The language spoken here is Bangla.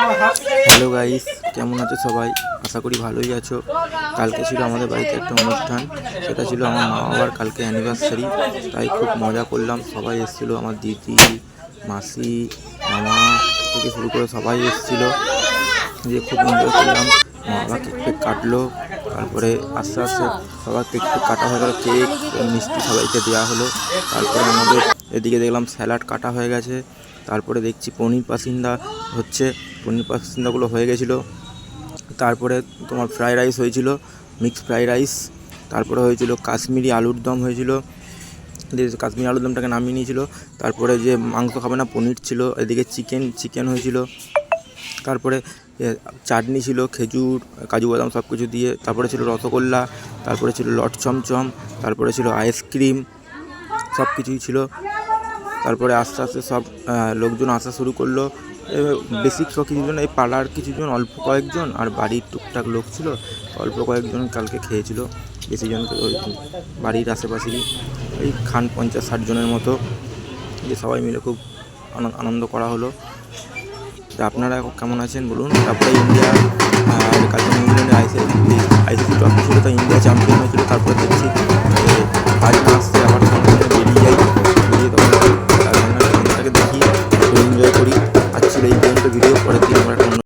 হ্যালো গাইস, কেমন আছো সবাই? আশা করি ভালোই আছো। কালকে ছিল আমাদের বাড়িতে একটা অনুষ্ঠান, সেটা ছিল আমার মা বাবার কালকে অ্যানিভার্সারি তাই খুব মজা করলাম। সবাই এসেছিল, আমার দিদি, মাসি, মামা থেকে শুরু করে সবাই এসেছিল। দিয়ে খুব এনজয় করলাম। মা বাবা কেক ফেক কাটলো, তারপরে আস্তে আস্তে সবার কেক ফেক কাটা হয়ে গেলো, কেক, মিষ্টি সবাইকে দেওয়া হলো। তারপরে আমাদের এদিকে দেখলাম স্যালাড কাটা হয়ে গেছে। তারপরে দেখছি পনির পাসিন্দা হচ্ছে, পনির পাসিন্দাগুলো হয়ে গেছিল। তারপরে তোমার ফ্রাইড রাইস হয়েছিল মিক্স ফ্রাইড রাইস। তারপরে হয়েছিল কাশ্মীরি আলুর দম হয়েছিল। কাশ্মীরি আলুর দমটাকে নামিয়ে নিয়েছিল। তারপরে যে মাংস খাবে না, পনির ছিল, এদিকে চিকেন চিকেন হয়েছিল। তারপরে চাটনি ছিল, খেজুর, কাজু বাদাম সব কিছু দিয়ে। তারপরে ছিল রসগোল্লা, তারপরে ছিল লট চমচম, তারপরে ছিল আইসক্রিম সব কিছুই ছিল। তারপরে আস্তে আস্তে সব লোকজন আসা শুরু করল। বেসিক ক- কিছুজন এই পাড়ার কিছুজন, অল্প কয়েকজন আর বাড়ির টুকটাক লোক ছিল। অল্প কয়েকজন কালকে খেয়েছিল, বেশি জনকে ওই বাড়ির আশেপাশেরই এই খান পঞ্চাশ ষাট জনের মতো। যে সবাই মিলে খুব আনন্দ করা হলো। তা আপনারা কেমন আছেন বলুন? তারপরে ইন্ডিয়া কালকে নিউজিল্যান্ডের আইসিসি আইসিসি ট্রফি ছিল, তো ইন্ডিয়া চ্যাম্পিয়ন হয়েছিল, তারপরে দেখছি ছিল এই পর্যন্ত ভিডিও পরের দিন আমরা